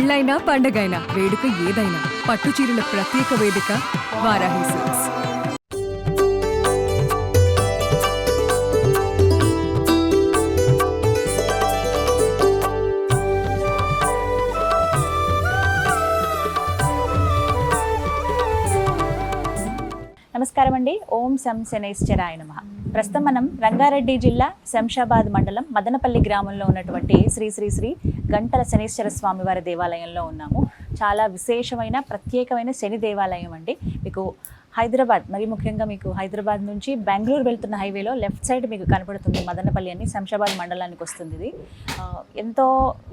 పెళ్ళైనా పండగైనా వేడుక ఏదైనా పట్టు చీరల ప్రత్యేక వేదిక వారాహి సిల్క్స్. నమస్కారం అండి ఓం శం శనైశ్చరాయ నమ. ప్రస్తుతం మనం రంగారెడ్డి జిల్లా శంషాబాద్ మండలం మదనపల్లి గ్రామంలో ఉన్నటువంటి శ్రీ శ్రీ శ్రీ గంటల శనీశ్వర స్వామి వారి దేవాలయంలో ఉన్నాము. చాలా విశేషమైన ప్రత్యేకమైన శని దేవాలయం అండి. మీకు హైదరాబాద్ మరి ముఖ్యంగా మీకు హైదరాబాద్ నుంచి బెంగళూరు వెళ్తున్న హైవేలో లెఫ్ట్ సైడ్ మీకు కనపడుతుంది మదనపల్లి అని శంషాబాద్ మండలానికి వస్తుంది ఇది. ఎంతో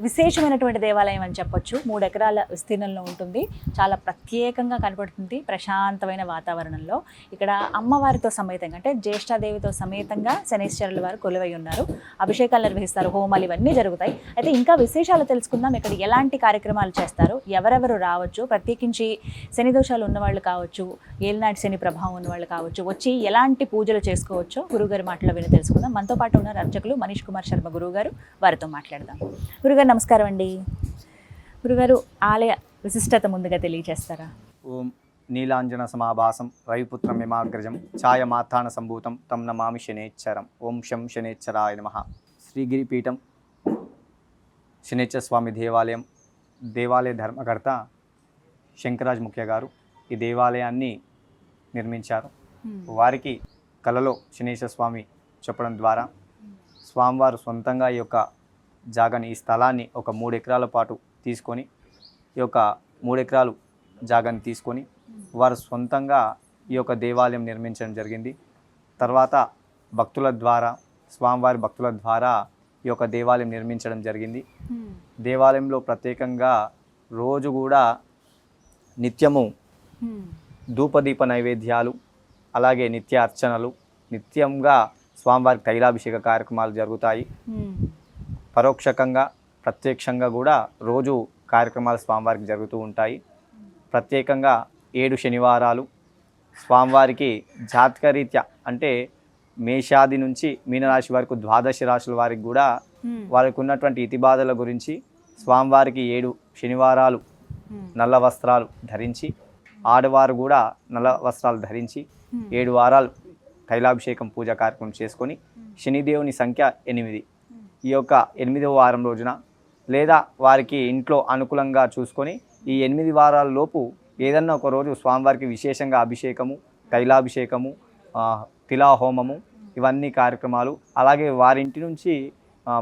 విశేషమైనటువంటి దేవాలయం అని చెప్పొచ్చు. మూడు ఎకరాల విస్తీర్ణంలో ఉంటుంది. చాలా ప్రత్యేకంగా కనపడుతుంది ప్రశాంతమైన వాతావరణంలో. ఇక్కడ అమ్మవారితో సమేతంగా అంటే జ్యేష్ఠాదేవితో సమేతంగా శనీశ్వరుల వారు కొలువై ఉన్నారు. అభిషేకాలు నిర్వహిస్తారు హోమాలు ఇవన్నీ జరుగుతాయి. అయితే ఇంకా విశేషాలు తెలుసుకుందాం. ఇక్కడ ఎలాంటి కార్యక్రమాలు చేస్తారు? ఎవరెవరు రావచ్చు? ప్రత్యేకించి శని దోషాలు ఉన్నవాళ్ళు కావచ్చు ఏలినాటి శని ప్రభావం ఉన్నవాళ్ళు కావచ్చు వచ్చి ఎలాంటి పూజలు చేసుకోవచ్చో గురుగారి మాటలో విని తెలుసుకుందాం. మనతో పాటు ఉన్నారు అర్చకులు మనీష్ కుమార్ శర్మ గురువుగారు. వారితో మాట్లాడదాం. గురుగారు నమస్కారం అండి. గురుగారు ఆలయ విశిష్టత ముందుగా తెలియజేస్తారా ఓం నీలాంజన సమాభాసం రవిపుత్రం యమాగ్రజం ఛాయమాతాన సంభూతం తం నమామి శనేశ్వరం ఓం శం శనేశ్వరాయ నమ. శ్రీగిరిపీఠం శనేశ్వర స్వామి దేవాలయం దేవాలయ ధర్మకర్త శంకరాజ్ ముఖ్య గారు. ఈ దేవాలయాన్ని నిర్మించారు. వారికి కలలో శనేశ్వర స్వామి చెప్పడం ద్వారా స్వామివారు సొంతంగా ఈ యొక్క జాగాని ఈ స్థలాన్ని ఒక మూడు ఎకరాల పాటు తీసుకొని ఈ యొక్క మూడు ఎకరాలు జాగాని తీసుకొని వారు సొంతంగా ఈ యొక్క దేవాలయం నిర్మించడం జరిగింది. తర్వాత భక్తుల ద్వారా స్వామివారి భక్తుల ద్వారా ఈ యొక్క దేవాలయం నిర్మించడం జరిగింది. దేవాలయంలో ప్రత్యేకంగా రోజు కూడా నిత్యము ధూపదీప నైవేద్యాలు అలాగే నిత్య అర్చనలు నిత్యంగా స్వామివారికి తైలాభిషేక కార్యక్రమాలు జరుగుతాయి. పరోక్షకంగా ప్రత్యక్షంగా కూడా రోజు కార్యక్రమాలు స్వామివారికి జరుగుతూ ఉంటాయి. ప్రత్యేకంగా ఏడు శనివారాలు స్వామివారికి జాతకరీత్యా అంటే మేషాది నుంచి మీనరాశి వరకు ద్వాదశ రాశుల వారికి కూడా వారికి ఉన్నటువంటి ఇతిబాధల గురించి స్వామివారికి ఏడు శనివారాలు నల్ల వస్త్రాలు ధరించి ఆడవారు కూడా నల్ల వస్త్రాలు ధరించి ఏడు వారాలు తైలాభిషేకం పూజా కార్యక్రమం చేసుకొని శనిదేవుని సంఖ్య ఎనిమిది. ఈ యొక్క ఎనిమిదవ వారం రోజున లేదా వారికి ఇంట్లో అనుకూలంగా చూసుకొని ఈ ఎనిమిది వారాల లోపు ఏదన్నా ఒక రోజు స్వామివారికి విశేషంగా అభిషేకము తైలాభిషేకము తిలాహోమము ఇవన్నీ కార్యక్రమాలు అలాగే వారింటి నుంచి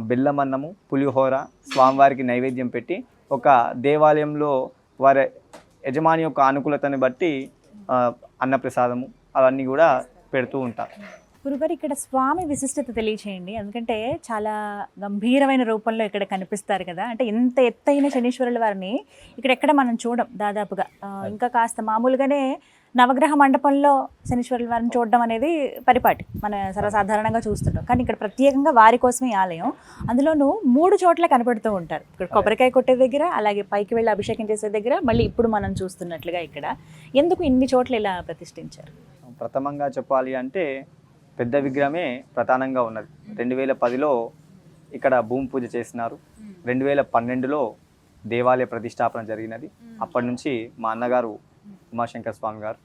బెల్లమన్నము పులిహోర స్వామివారికి నైవేద్యం పెట్టి ఒక దేవాలయంలో వారి యజమాని యొక్క అనుకూలతని బట్టి అన్నప్రసాదము అవన్నీ కూడా పెడుతూ ఉంటారు గురుగారు ఇక్కడ స్వామి విశిష్టత తెలియచేయండి. ఎందుకంటే చాలా గంభీరమైన రూపంలో ఇక్కడ కనిపిస్తారు కదా. అంటే ఇంత ఎత్తైన శనీశ్వరుల వారిని ఇక్కడ ఎక్కడ మనం చూడం దాదాపుగా. ఇంకా కాస్త మామూలుగానే నవగ్రహ మండపంలో శనీశ్వరుల వారిని చూడడం అనేది పరిపాటి. మన సర్వసాధారణంగా చూస్తుంటాం. కానీ ఇక్కడ ప్రత్యేకంగా వారి కోసమే ఈ ఆలయం. అందులోనూ మూడు చోట్ల కనపడుతూ ఉంటారు. ఇక్కడ కొబ్బరికాయ కొట్టే దగ్గర అలాగే పైకి వెళ్ళి అభిషేకం చేసే దగ్గర మళ్ళీ ఇప్పుడు మనం చూస్తున్నట్లుగా ఇక్కడ. ఎందుకు ఇన్ని చోట్ల ఇలా ప్రతిష్ఠించారు? ప్రథమంగా చెప్పాలి అంటే పెద్ద విగ్రహమే ప్రధానంగా ఉన్నది. రెండు వేల పదిలో ఇక్కడ భూమి పూజ చేసినారు. రెండు వేల పన్నెండులో దేవాలయ ప్రతిష్టాపన జరిగినది. అప్పటి నుంచి మా అన్నగారు ఉమాశంకర్ స్వామి గారు.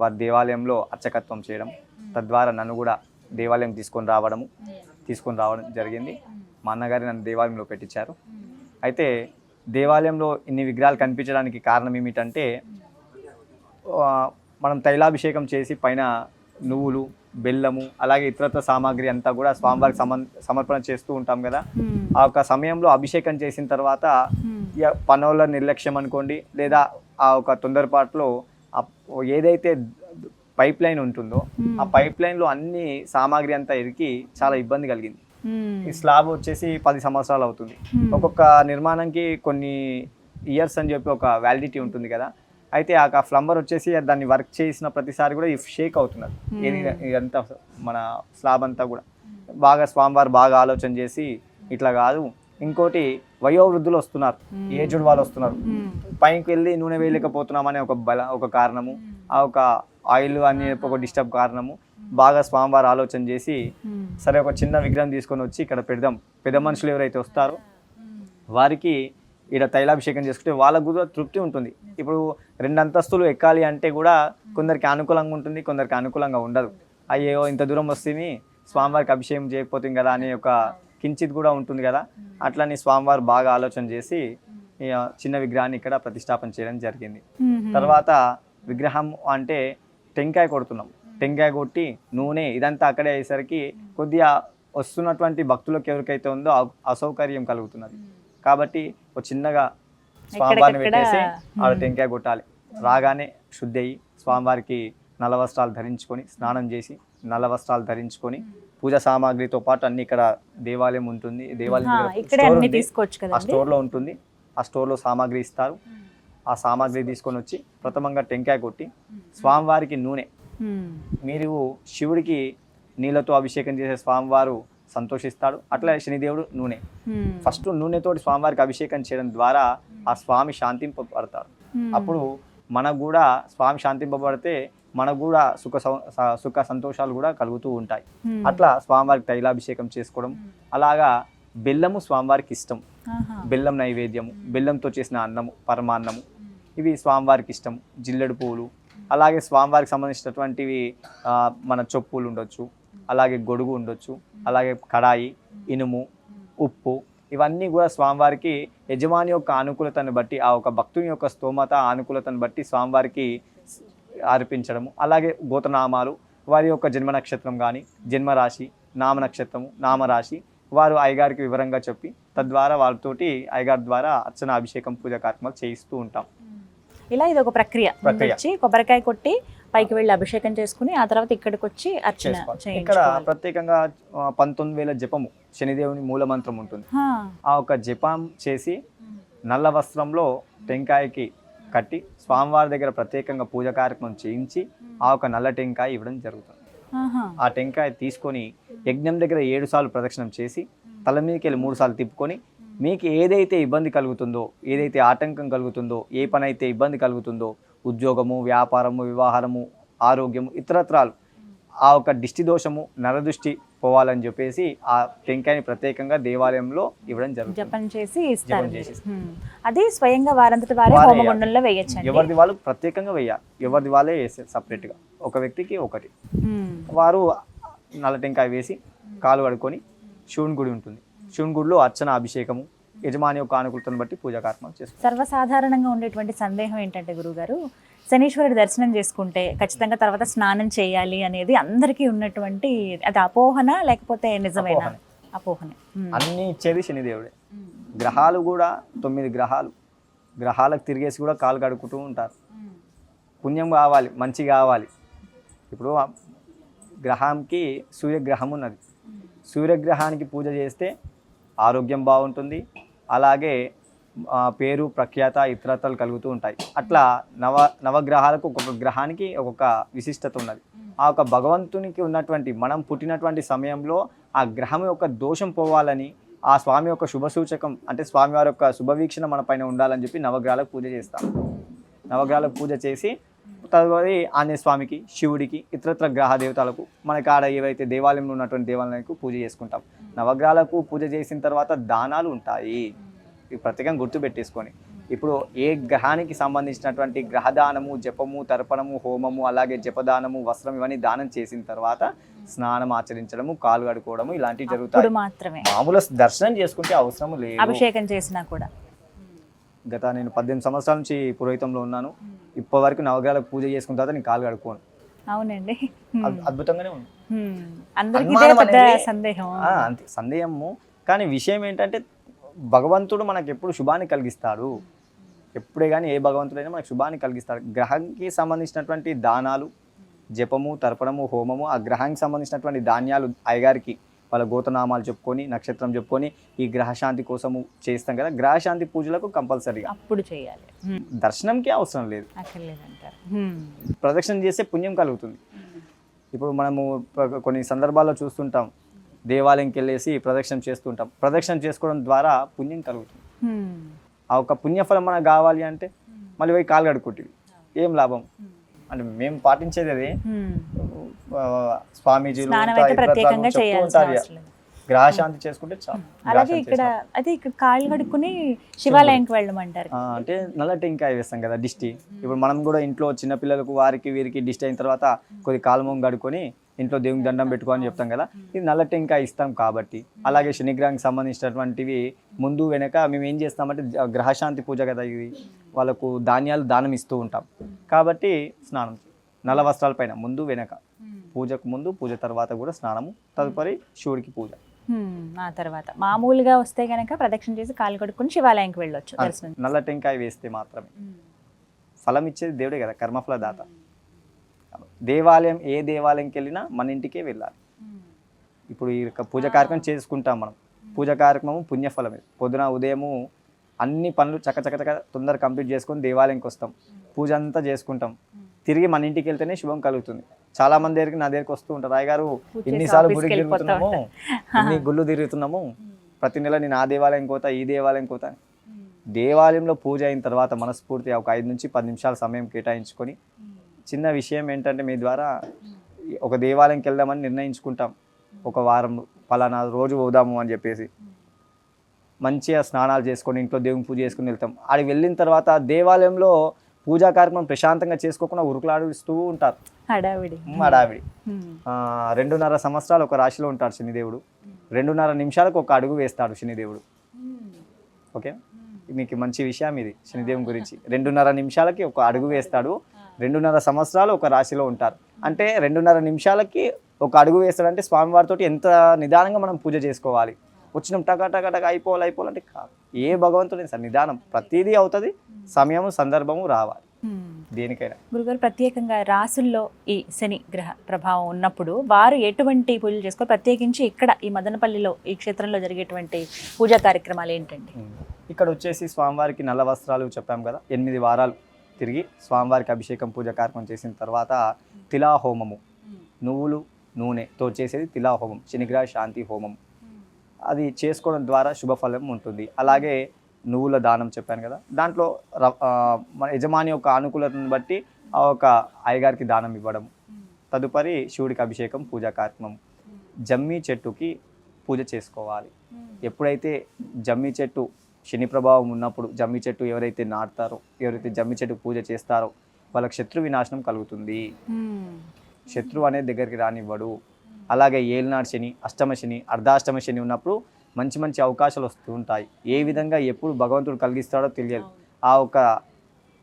వారి దేవాలయంలో అర్చకత్వం చేయడం తద్వారా నన్ను కూడా దేవాలయం తీసుకొని రావడము తీసుకొని రావడం జరిగింది. మా అన్నగారి నన్ను దేవాలయంలో పెట్టించారు. అయితే దేవాలయంలో ఇన్ని విగ్రహాలు కనిపించడానికి కారణం ఏమిటంటే మనం తైలాభిషేకం చేసి పైన నువ్వులు బెల్లము అలాగే ఇతరత్ర సామాగ్రి అంతా కూడా స్వామివారికి సమన్ సమర్పణ చేస్తూ ఉంటాం కదా. ఆ ఒక సమయంలో అభిషేకం చేసిన తర్వాత పనుల నిర్లక్ష్యం అనుకోండి లేదా ఆ ఒక తొందరపాటులో ఏదైతే పైప్ లైన్ ఉంటుందో ఆ పైప్ లైన్లో అన్ని సామాగ్రి అంతా ఇరికి చాలా ఇబ్బంది కలిగింది. ఈ స్లాబ్ వచ్చేసి పది సంవత్సరాలు అవుతుంది. ఒక్కొక్క నిర్మాణంకి కొన్ని ఇయర్స్ అని చెప్పి ఒక వ్యాలిడిటీ ఉంటుంది కదా. అయితే ఆ ఫ్లంబర్ వచ్చేసి దాన్ని వర్క్ చేసిన ప్రతిసారి కూడా ఈ షేక్ అవుతున్నారు ఏది ఇదంతా మన స్లాబ్ అంతా కూడా. బాగా స్వామివారు బాగా ఆలోచన చేసి ఇట్లా కాదు ఇంకోటి వయోవృద్ధులు వస్తున్నారు. ఏజ్డ్ వాళ్ళు వస్తున్నారు. పైకి వెళ్ళి నూనె వేయలేకపోతున్నామనే ఒక బల ఒక కారణము ఆ ఒక ఆయిల్ అనే ఒక డిస్టర్బ్ కారణము బాగా స్వామివారు ఆలోచన చేసి సరే ఒక చిన్న విగ్రహం తీసుకొని వచ్చి ఇక్కడ పెడదాం. పెద్ద మనుషులు ఎవరైతే వస్తారో వారికి ఈడ తైలాభిషేకం చేసుకుంటే వాళ్ళకు కూడా తృప్తి ఉంటుంది. ఇప్పుడు రెండు అంతస్తులు ఎక్కాలి అంటే కూడా కొందరికి అనుకూలంగా ఉంటుంది కొందరికి అనుకూలంగా ఉండదు. అయ్యో ఇంత దూరం వస్తుంది స్వామివారికి అభిషేకం చేయకపోతుంది కదా అనే ఒక కించిత్ కూడా ఉంటుంది కదా. అట్లని స్వామివారు బాగా ఆలోచన చేసి చిన్న విగ్రహాన్ని ఇక్కడ ప్రతిష్టాపన చేయడం జరిగింది. తర్వాత విగ్రహం అంటే టెంకాయ కొడుతున్నాం. టెంకాయ కొట్టి నూనె ఇదంతా అక్కడే అయ్యేసరికి కొద్దిగా వస్తున్నటువంటి భక్తులకు ఎవరికైతే ఉందో అసౌకర్యం కలుగుతున్నది. కాబట్టి ఒక చిన్నగా స్వామివారిని పెట్టేసి ఆడ టెంకాయ కొట్టాలి. రాగానే శుద్ధి అయ్యి స్వామివారికి నల్ల వస్త్రాలు ధరించుకొని స్నానం చేసి నల్ల వస్త్రాలు ధరించుకొని పూజ సామాగ్రితో పాటు అన్ని ఇక్కడ దేవాలయం ఉంటుంది. దేవాలయం ఆ. తీసుకోవచ్చు ఆ స్టోర్లో ఉంటుంది. ఆ స్టోర్లో సామాగ్రి ఇస్తారు. ఆ సామాగ్రి తీసుకొని వచ్చి ప్రథమంగా టెంకాయ కొట్టి స్వామివారికి నూనె. మీరు శివుడికి నీళ్ళతో అభిషేకం చేసే స్వామివారు సంతోషిస్తాడు. అట్లా శనిదేవుడు నూనె. ఫస్ట్ నూనెతోటి స్వామివారికి అభిషేకం చేయడం ద్వారా ఆ స్వామి శాంతింపబడతాడు. అప్పుడు మనకు కూడా స్వామి శాంతింపబడితే మనకు కూడా సుఖ సుఖ సంతోషాలు కూడా కలుగుతూ ఉంటాయి. అట్లా స్వామివారికి తైలాభిషేకం చేసుకోవడం అలాగా బెల్లము స్వామివారికి ఇష్టం. బెల్లం నైవేద్యము బెల్లంతో చేసిన అన్నము పరమాన్నము ఇవి స్వామివారికి ఇష్టం. జిల్లెడు పువ్వులు అలాగే స్వామివారికి సంబంధించినటువంటివి మన చొప్పులు ఉండొచ్చు అలాగే గొడుగు ఉండొచ్చు అలాగే కడాయి ఇనుము ఉప్పు ఇవన్నీ కూడా స్వామివారికి యజమాని యొక్క అనుకూలతను బట్టి ఆ ఒక భక్తుని యొక్క స్తోమత అనుకూలతను బట్టి స్వామివారికి అర్పించడము అలాగే గోతనామాలు వారి యొక్క జన్మ నక్షత్రం కానీ జన్మరాశి నామ నక్షత్రము నామరాశి వారు అయ్యగారికి వివరంగా చెప్పి తద్వారా వాళ్ళతోటి అయ్యగారి ద్వారా అర్చన అభిషేకం పూజ కార్యక్రమాలు చేయిస్తూ ఉంటాం. ఇలా ఇది ఒక ప్రక్రియ. వచ్చి కొబ్బరికాయ కొట్టి పైకి వెళ్ళి అభిషేకం చేసుకుని ఆ తర్వాత ఇక్కడికి వచ్చి అర్చన ఇక్కడ ప్రత్యేకంగా పంతొమ్మిది వేల జపము శనిదేవుని మూల మంత్రం ఉంటుంది. ఆ ఒక జపం చేసి నల్ల వస్త్రంలో టెంకాయకి కట్టి స్వామివారి దగ్గర ప్రత్యేకంగా పూజ కార్యక్రమం చేయించి ఆ ఒక నల్ల టెంకాయ ఇవ్వడం జరుగుతుంది. ఆ టెంకాయ తీసుకొని యజ్ఞం దగ్గర ఏడు సార్లు ప్రదక్షిణం చేసి తల మీదకి వెళ్ళి మూడు సార్లు తిప్పుకొని మీకు ఏదైతే ఇబ్బంది కలుగుతుందో ఏదైతే ఆటంకం కలుగుతుందో ఏ పని అయితే ఇబ్బంది కలుగుతుందో ఉద్యోగము వ్యాపారము వివాహము ఆరోగ్యము ఇతరత్రాలు ఆ ఒక దిష్టి దోషము నరదృష్టి పోవాలని చెప్పేసి ఆ టెంకాయని ప్రత్యేకంగా దేవాలయంలో ఇవ్వడం జరుగుతుంది. జపం చేసి ఇస్తారు జపం చేసి. మీరు. హ్మ్. అది స్వయంగా వారంతటి వారే వారే హోమగుండంలో వేయచ్చండి. ఎవరిది వాళ్ళు ప్రత్యేకంగా వేయాలి. ఎవరిది వాళ్ళే వేస్తారు సపరేట్గా ఒక వ్యక్తికి ఒకటి. వారు నల్ల టెంకాయ వేసి కాలు కడుక్కొని శివుని గుడి ఉంటుంది. శివుని గుడిలో అర్చన అభిషేకము యజమాని యొక్క అనుకూలతను బట్టి పూజా కార్యక్రమం చేస్తారు. సర్వసాధారణంగా ఉండేటువంటి సందేహం ఏంటంటే గురుగారు శనీశ్వరుడి దర్శనం చేసుకుంటే ఖచ్చితంగా తర్వాత స్నానం చేయాలి అనేది అందరికీ ఉన్నటువంటి అది అపోహన లేకపోతే నిజమేనా? అపోహనే. అన్ని ఇచ్చేది శనిదేవుడే. గ్రహాలు కూడా తొమ్మిది గ్రహాలు. గ్రహాలకు తిరిగేసి కూడా కాలు కడుక్కుంటూ ఉంటారు. పుణ్యం కావాలి మంచి కావాలి. ఇప్పుడు ఆ గ్రహానికి సూర్యగ్రహం ఉన్నది. సూర్యగ్రహానికి పూజ చేస్తే ఆరోగ్యం బాగుంటుంది. అలాగే పేరు ప్రఖ్యాత ఇతరతలు కలుగుతూ ఉంటాయి. అట్లా నవ నవగ్రహాలకు ఒక్కొక్క గ్రహానికి ఒక్కొక్క విశిష్టత ఉన్నది. ఆ ఒక భగవంతునికి ఉన్నటువంటి మనం పుట్టినటువంటి సమయంలో ఆ గ్రహం యొక్క దోషం పోవాలని ఆ స్వామి యొక్క శుభ సూచకం అంటే స్వామివారి యొక్క శుభవీక్షణ మన పైన ఉండాలని చెప్పి నవగ్రహాలకు పూజ చేస్తాం. నవగ్రహాలకు పూజ చేసి తదుపరి ఆంజనేయ స్వామికి శివుడికి ఇతరత్ర గ్రహ దేవతలకు మన కాడ ఏవైతే దేవాలయంలో ఉన్నటువంటి దేవాలయాలకు పూజ చేసుకుంటాం. నవగ్రహాలకు పూజ చేసిన తర్వాత దానాలు ఉంటాయి. ఇవి ప్రత్యేకంగా గుర్తుపెట్టేసుకొని. ఇప్పుడు ఏ గ్రహానికి సంబంధించినటువంటి గ్రహదానము జపము తర్పణము హోమము అలాగే జపదానము వస్త్రం ఇవన్నీ దానం చేసిన తర్వాత స్నానం ఆచరించడము కాలు కడుకోవడము ఇలాంటివి జరుగుతాయి. మాత్రమే. మామూలు దర్శనం చేసుకుంటే అవసరం లేదు. అభిషేకం చేసినా కూడా. గత నేను పద్దెనిమిది సంవత్సరాల నుంచి పురోహితంలో ఉన్నాను. ఇప్పటి వరకు నవగ్రహాలకు పూజ చేసుకున్న తర్వాత నేను కాలు కడుక్కోను. అవునండి. అద్భుతంగానే ఉంది. సందేహము. కానీ విషయం ఏంటంటే భగవంతుడు మనకు ఎప్పుడు శుభాన్ని కలిగిస్తాడు. ఎప్పుడే కానీ ఏ భగవంతుడైనా మనకు శుభాన్ని కలిగిస్తాడు. గ్రహానికి సంబంధించినటువంటి దానాలు జపము తర్పణము హోమము ఆ గ్రహానికి సంబంధించినటువంటి ధాన్యాలు అయ్యగారికి వాళ్ళ గోతనామాలు చెప్పుకొని నక్షత్రం చెప్పుకొని ఈ గ్రహశాంతి కోసము చేస్తాం కదా. గ్రహశాంతి పూజలకు కంపల్సరీగా అప్పుడు చేయాలి. దర్శనంకే అవసరం లేదు. ప్రదక్షిణ చేస్తే పుణ్యం కలుగుతుంది. ఇప్పుడు మనము కొన్ని సందర్భాల్లో చూస్తుంటాం. దేవాలయంకి వెళ్ళేసి ప్రదక్షిణ చేస్తుంటాం. ప్రదక్షిణ చేసుకోవడం ద్వారా పుణ్యం కలుగుతుంది. ఆ ఒక పుణ్యఫలం మనకు కావాలి అంటే మళ్ళీ పోయి కాలు కడుక్కుంటుంది. ఏం లాభం? అంటే మేము పాటించేది అదే. స్వామీజీలు ఉంటారు గ్రహశాంతి చేసుకుంటే చాలు అలాగే ఇక్కడ అదే ఇక్కడ కాళ్ళు కడుక్కుని శివాలయంకి వెళ్ళమంటారు. అంటే నల్ల టెంకాయ వేస్తాం కదా దిష్టి. ఇప్పుడు మనం కూడా ఇంట్లో చిన్న పిల్లలకు వారికి వీరికి దిష్టి అయిన తర్వాత కొద్ది కాలమం గడుకొని ఇంట్లో దేవునికి దండం పెట్టుకో అని చెప్తాం కదా. ఇది నల్ల టెంకాయ ఇస్తాం కాబట్టి. అలాగే శనిగ్రహానికి సంబంధించినటువంటివి ముందు వెనక మేము ఏం చేస్తామంటే గ్రహశాంతి పూజ కదా ఇది. వాళ్ళకు ధాన్యాలు దానం ఇస్తూ ఉంటాం. కాబట్టి స్నానం నల్ల వస్త్రాలపైన ముందు వెనక. పూజకు ముందు పూజ తర్వాత కూడా స్నానము తదుపరి శివుడికి పూజ. ఆ తర్వాత. మామూలుగా వస్తే గనక ప్రదక్షిణ చేసి కాళ్ళు కడుక్కుని శివాలయంకి వెళ్ళొచ్చు దర్శనం నల్ల టెంకాయ వేస్తే మాత్రమే. ఫలం ఇచ్చేది దేవుడే కదా కర్మఫల దాత దేవాలయం ఏ దేవాలయంకి వెళ్ళినా మన ఇంటికే వెళ్ళాలి. ఇప్పుడు ఈ యొక్క పూజ కార్యక్రమం చేసుకుంటాం మనం. పూజ కార్యక్రమం పుణ్యఫలమే పొద్దున ఉదయము అన్ని పనులు చక్క చక్క చక్క తొందర కంప్లీట్ చేసుకొని దేవాలయంకి వస్తాం. పూజ అంతా చేసుకుంటాం. తిరిగి మన ఇంటికి వెళ్తేనే శుభం కలుగుతుంది. చాలా మంది దగ్గరికి నా దగ్గరికి వస్తూ ఉంటారు. రాయ్ గారు చేసి ఇన్నిసార్లు ఆఫీస్కి గుడికి తిరుగుతున్నాము ఇన్ని గుళ్ళు తిరుగుతున్నాము ప్రతి నెల నేను ఆ దేవాలయం కోతా ఈ దేవాలయం కోతా అని. దేవాలయంలో పూజ అయిన తర్వాత మనస్ఫూర్తిగా ఒక ఐదు నుంచి పది నిమిషాల సమయం కేటాయించుకొని చిన్న విషయం ఏంటంటే మీ ద్వారా ఒక దేవాలయంకి వెళ్దామని నిర్ణయించుకుంటాం. ఒక వారం పలానా రోజు పోదాము అని చెప్పేసి. మంచిగా స్నానాలు చేసుకొని ఇంట్లో దేవుని పూజ చేసుకుని వెళ్తాం. ఆడికి వెళ్ళిన తర్వాత దేవాలయంలో పూజా కార్యక్రమం ప్రశాంతంగా చేసుకోకుండా ఉరుకులాడిస్తూ ఉంటారు. హడావిడి. హడావిడి. రెండున్నర సంవత్సరాలు ఒక రాశిలో ఉంటాడు శనిదేవుడు. రెండున్నర నిమిషాలకు ఒక అడుగు వేస్తాడు శనిదేవుడు. ఓకే? మీకు మంచి విషయం ఇది శనిదేవుని గురించి. రెండున్నర నిమిషాలకి ఒక అడుగు వేస్తాడు. రెండున్నర సంవత్సరాలు ఒక రాశిలో ఉంటారు. అంటే రెండున్నర నిమిషాలకి ఒక అడుగు వేస్తాడంటే స్వామివారితో ఎంత నిదానంగా మనం పూజ చేసుకోవాలి? వచ్చినాం టక టక టక అయిపోవాలి అయిపోవాలంటే కాదు. ఏ భగవంతుడు సార్ నిదానం ప్రతిదీ అవుతుంది సమయము సందర్భము రావాలి. హ్మ్. దేనికైనా. గురుగారు ప్రత్యేకంగా రాసుల్లో ఈ శని గ్రహ ప్రభావం ఉన్నప్పుడు వారు ఎటువంటి పూజలు చేసుకోవాలి ప్రత్యేకించి ఇక్కడ ఈ మదనపల్లిలో ఈ క్షేత్రంలో జరిగేటువంటి పూజా కార్యక్రమాలు ఏంటండి? ఉమ్. ఇక్కడ వచ్చేసి స్వామివారికి నల్ల వస్త్రాలు చెప్పాం కదా ఎనిమిది వారాలు తిరిగి స్వామివారికి అభిషేకం పూజ కార్యక్రమం చేసిన తర్వాత తిలా హోమము నువ్వులు నూనెతో చేసేది తిలా హోమం శనిగ్రహ శాంతి హోమం. అది చేసుకోవడం ద్వారా శుభఫలం ఉంటుంది. అలాగే నువ్వుల దానం చెప్పాను కదా దాంట్లో మన యజమాని యొక్క అనుకూలతను బట్టి ఆ ఒక అయ్యగారికి దానం ఇవ్వడం. తదుపరి శివుడికి అభిషేకం పూజా కార్యక్రమం. జమ్మి చెట్టుకి పూజ చేసుకోవాలి. ఎప్పుడైతే జమ్మి చెట్టు శని ప్రభావం ఉన్నప్పుడు జమ్మి చెట్టు ఎవరైతే నాటుతారో ఎవరైతే జమ్మి చెట్టు పూజ చేస్తారో వాళ్ళకి శత్రు వినాశనం కలుగుతుంది. శత్రువు అనేది దగ్గరికి రానివ్వడు. అలాగే ఏలినాడు శని అష్టమ శని అర్ధాష్టమ శని ఉన్నప్పుడు మంచి మంచి అవకాశాలు వస్తూ ఉంటాయి. ఏ విధంగా ఎప్పుడు భగవంతుడు కలిగిస్తాడో తెలియదు. ఆ ఒక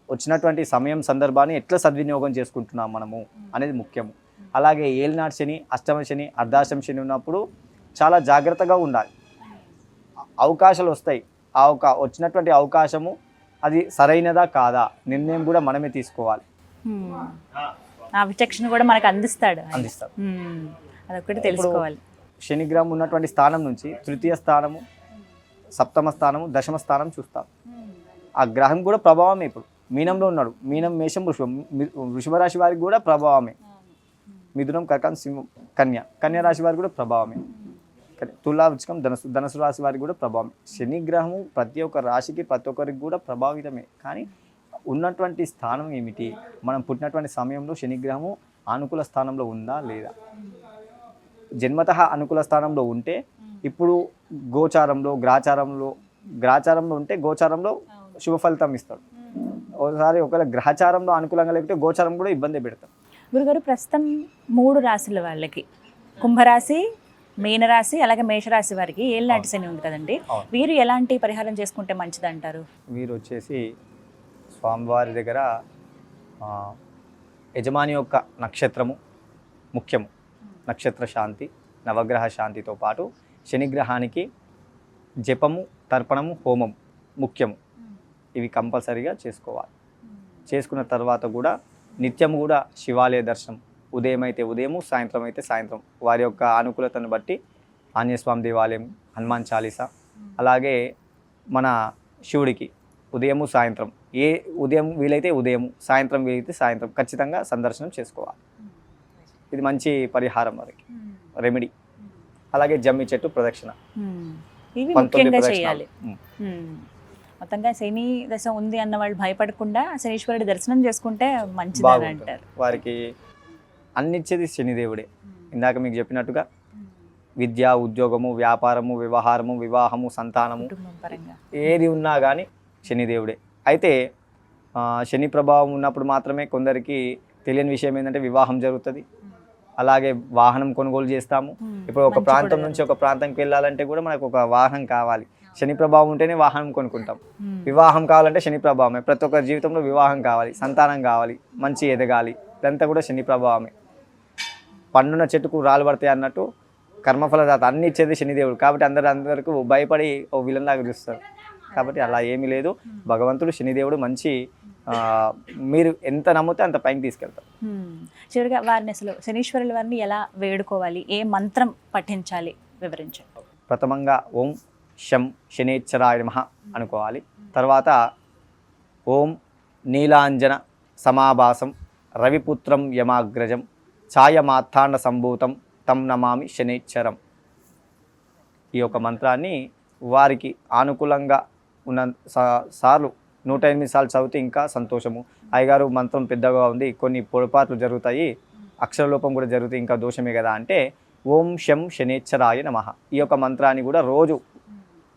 వచ్చినటువంటి సమయం సందర్భాన్ని ఎట్లా సద్వినియోగం చేసుకుంటున్నాం మనము అనేది ముఖ్యము. అలాగే ఏలినాడు శని అష్టమ శని అర్ధాష్టమ శని ఉన్నప్పుడు చాలా జాగ్రత్తగా ఉండాలి. అవకాశాలు వస్తాయి. ఆ ఒక వచ్చినటువంటి అవకాశము అది సరైనదా కాదా నిర్ణయం కూడా మనమే తీసుకోవాలి. ఆ విచక్షణ కూడా మనకు అందిస్తాడు. ఆయన. అదొకటి తెలుసుకోవాలి. శనిగ్రహం ఉన్నటువంటి స్థానం నుంచి తృతీయ స్థానము సప్తమ స్థానము దశమ స్థానం చూస్తాం. ఆ గ్రహం కూడా ప్రభావమే ఇప్పుడు. మీనంలో ఉన్నాడు. మీనం మేషం వృషభం. వృషభరాశి వారికి కూడా ప్రభావమే. మిథునం కర్కం సింహం కన్య. కన్యా రాశి వారికి కూడా ప్రభావమే. తులా వృచ్చికం ధనసు ధనసు రాశి వారికి కూడా ప్రభావం. శని గ్రహము ప్రతి ఒక్క రాశికి ప్రతి ఒక్కరికి కూడా ప్రభావితమే. కానీ ఉన్నటువంటి స్థానం ఏమిటి? మనం పుట్టినటువంటి సమయంలో శనిగ్రహము అనుకూల స్థానంలో ఉందా లేదా? జన్మత అనుకూల స్థానంలో ఉంటే ఇప్పుడు గోచారంలో గ్రాచారంలో గ్రాచారంలో ఉంటే గోచారంలో శుభ ఫలితం ఇస్తాడు. ఒకసారి ఒకవేళ గ్రహచారంలో అనుకూలంగా లేకపోతే గోచారం కూడా ఇబ్బంది పెడతాం. గురుగారు ప్రస్తుతం మూడు రాశుల వాళ్ళకి. కుంభరాశి మీనరాశి అలాగే మేషరాశి వారికి ఏళ్ళనాటి శని ఉంది కదండి. వీరు ఎలాంటి పరిహారం చేసుకుంటే మంచిది అంటారు వీరు వచ్చేసి స్వామివారి దగ్గర యజమాని యొక్క నక్షత్రము ముఖ్యము. నక్షత్ర శాంతి నవగ్రహ శాంతితో పాటు శనిగ్రహానికి జపము తర్పణము హోమం ముఖ్యము. ఇవి కంపల్సరీగా చేసుకోవాలి. చేసుకున్న తర్వాత కూడా నిత్యం కూడా శివాలయ దర్శనం. ఉదయం అయితే ఉదయము సాయంత్రం అయితే సాయంత్రం. వారి యొక్క అనుకూలతను బట్టి ఆంజనేయస్వామి దేవాలయం హనుమాన్ చాలీసా. అలాగే మన శివుడికి ఉదయము సాయంత్రం. ఏ ఉదయం వీలైతే ఉదయం సాయంత్రం వీలైతే సాయంత్రం. ఖచ్చితంగా సందర్శనం చేసుకోవాలి. ఇది మంచి పరిహారం వారికి రెమెడీ అలాగే జమ్మి చెట్టు ప్రదక్షిణ. ఇవి ముఖ్యంగా చేయాలి. ఉమ్. హ్మ్. మొత్తంగా శని దశ ఉంది అన్న వాళ్ళు భయపడకుండా శనీశ్వరుడి దర్శనం చేసుకుంటే మంచిదని అంటారు. వారికి అన్నిచ్చేది శనిదేవుడే. ఇందాక మీకు చెప్పినట్టుగా విద్య ఉద్యోగము వ్యాపారము వ్యవహారము వివాహము సంతానము ఏది ఉన్నా కానీ శనిదేవుడే. అయితే శని ప్రభావం ఉన్నప్పుడు మాత్రమే కొందరికి తెలియని విషయం ఏంటంటే వివాహం జరుగుతుంది. అలాగే వాహనం కొనుగోలు చేస్తాము. ఇప్పుడు ఒక ప్రాంతం నుంచి ఒక ప్రాంతంకి వెళ్ళాలంటే కూడా మనకు ఒక వాహనం కావాలి. శని ప్రభావం ఉంటేనే వాహనం కొనుక్కుంటాం. వివాహం కావాలంటే శని ప్రభావమే. ప్రతి ఒక్కరి జీవితంలో వివాహం కావాలి సంతానం కావాలి మంచి ఎదగాలి. ఇదంతా కూడా శని ప్రభావమే. పండున్న చెట్టుకు రాళ్ళు పడతాయి అన్నట్టు కర్మఫలదాత అన్ని ఇచ్చేది శనిదేవుడు కాబట్టి అందరు అందరికీ భయపడి ఓ విలన్ లాగా చూస్తారు. కాబట్టి అలా ఏమీ లేదు. భగవంతుడు శనిదేవుడు మంచి మీరు ఎంత నమ్మితే అంత పైకి తీసుకెళ్తారు. చివరిగా వారిని అసలు శనీశ్వరుల వారిని ఎలా వేడుకోవాలి? ఏ మంత్రం పఠించాలి? వివరించండి. ప్రథమంగా ఓం శం శనేశ్వరాయ నమః అనుకోవాలి. తర్వాత ఓం నీలాంజన సమాభాసం రవిపుత్రం యమాగ్రజం ఛాయమాత్తాండ సంభూతం తం నమామి శనేశ్వరం ఈ యొక్క మంత్రాన్ని వారికి ఆనుకూలంగా ఉన్న సా- సార్లు నూట ఎనిమిది సార్లు చదివితే ఇంకా సంతోషము. అయ్యగారు మంత్రం పెద్దగా ఉంది కొన్ని పొరపాట్లు జరుగుతాయి అక్షరలోపం కూడా జరుగుతాయి ఇంకా దోషమే కదా అంటే ఓం శం శనేచ్చరాయ నమః. ఈ యొక్క మంత్రాన్ని కూడా రోజు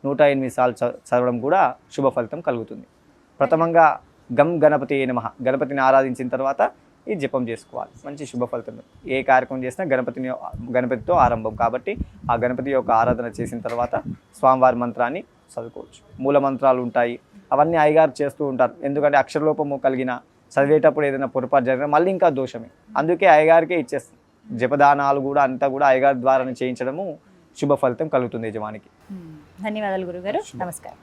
నూట ఎనిమిది సార్లు చ- చదవడం కూడా శుభ ఫలితం కలుగుతుంది. ప్రథమంగా గం గణపతి నమ. గణపతిని ఆరాధించిన తర్వాత ఈ జపం చేసుకోవాలి. మంచి శుభ ఫలితం. ఏ కార్యక్రమం చేసినా గణపతిని గణపతితో ఆరంభం కాబట్టి ఆ గణపతి యొక్క ఆరాధన చేసిన తర్వాత స్వామివారి మంత్రాన్ని చదువుకోవచ్చు. మూల మంత్రాలు ఉంటాయి. అవన్నీ అయ్యగారు చేస్తూ ఉంటారు. ఎందుకంటే అక్షరలోపము కలిగిన చదివేటప్పుడు ఏదైనా పొరపాటు జరిగినా మళ్ళీ ఇంకా దోషమే. అందుకే అయ్యగారికే ఇచ్చేస్తుంది. జపదానాలు కూడా అంతా కూడా అయ్యగారి ద్వారానే చేయించడము శుభ ఫలితం కలుగుతుంది యజమానికి. ధన్యవాదాలు గురుగారు. నమస్కారం.